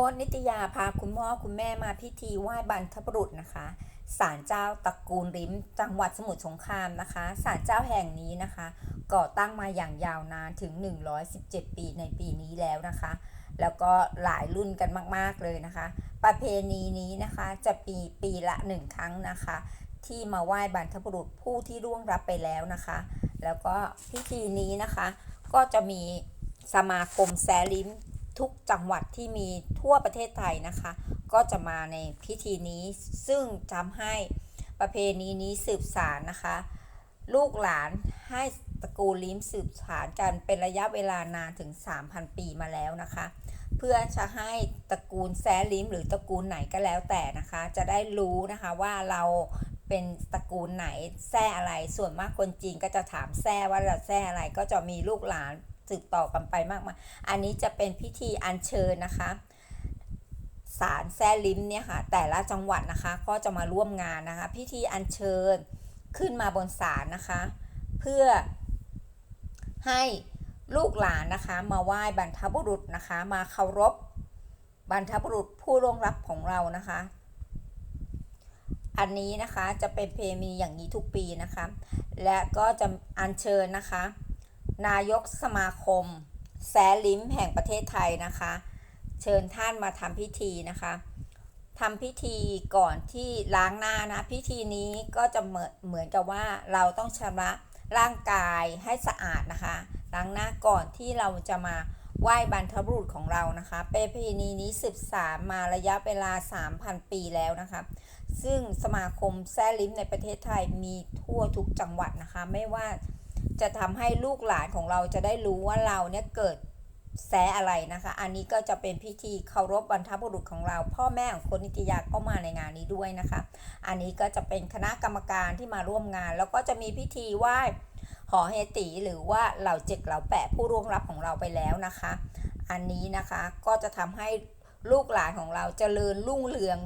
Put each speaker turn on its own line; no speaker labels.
ค้ชนิตยาพาคุณพ่อคุณแม่มาพิธีไหว้บรรพบุรุษนะคะศาลเจ้าตระกูลริม จังหวัดสมุทรสงครามนะคะศาลเจ้าแห่งนี้นะคะ ก่อตั้งมาอย่างยาวนานถึง 117 ปีในปีนี้แล้วนะคะ แล้วก็หลายรุ่นกันมาก ๆ เลยนะคะ ประเพณีนี้นะคะจะปีปีละหนึ่งครั้งนะคะ ที่มาไหว้บรรพบุรุษผู้ที่ร่วงรับไปแล้วนะคะ แล้วก็พิธีนี้นะคะ ก็จะมีสมาคมแซลิม ทุกจังหวัดที่มีทั่วประเทศไทยนะคะ ก็จะมาในพิธีนี้ซึ่งทำให้ประเพณีนี้สืบสานนะคะ ลูกหลานให้ตระกูลลิ้มสืบสานกันเป็นระยะเวลานานถึง 3,000 ปีมาแล้วนะคะ เพื่อจะให้ตระกูลแซลิ้มหรือตระกูลไหนก็แล้วแต่นะคะ จะได้รู้นะคะว่าเราเป็นตระกูลไหนแซ่อะไรส่วนมากคนจีนก็จะถามแซ่ว่าเราแซ่อะไรก็จะมีลูกหลาน สืบต่อกันไปมากมายอันนี้จะเป็นพิธีอัญเชิญนะคะศาลแซ่ลิมเนี่ยค่ะแต่ละจังหวัดนะคะก็จะมาร่วมงานนะคะ พิธีอัญเชิญขึ้นมาบนศาลนะคะ เพื่อให้ลูกหลานนะคะ มาไหว้บรรพบุรุษนะคะ มาเคารพบรรพบุรุษผู้ล่วงลับของเรานะคะ อันนี้นะคะจะเป็นเพมีอย่างนี้ทุกปีนะคะ และก็จะอัญเชิญนะคะ นายกสมาคมแซลิมแห่งประเทศไทยนะคะ เชิญท่านมาทำพิธีนะคะทำพิธีก่อนที่ล้างหน้านะ พิธีนี้ก็จะเหมือนเหมือนกับว่าเราต้องชำระร่างกายให้สะอาดนะคะ ล้างหน้าก่อนที่เราจะมาไหว้บรรพบุรุษของเรานะคะเป็นประเพณีนี้สืบสานมาระยะเวลา 3,000 ปีแล้วนะคะ ซึ่งสมาคมแซลิมในประเทศไทยมีทั่วทุกจังหวัดนะคะ ไม่ว่า จะทำให้ลูกหลานของเราจะได้รู้ว่าเราเนี่ยเกิดแซะอะไรนะคะ อันนี้ก็จะเป็นพิธีเคารพบรรพบุรุษของเรา พ่อแม่ของคนนิตยาก็มาในงานนี้ด้วยนะคะ อันนี้ก็จะเป็นคณะกรรมการที่มาร่วมงาน แล้วก็จะมีพิธีไหว้หอเฮติหรือว่าเหล่าเจ็กเหล่าแปะผู้ร่วงรับของเราไปแล้วนะคะ อันนี้นะคะก็จะทำให้ลูกหลานของเราเจริญรุ่งเรือง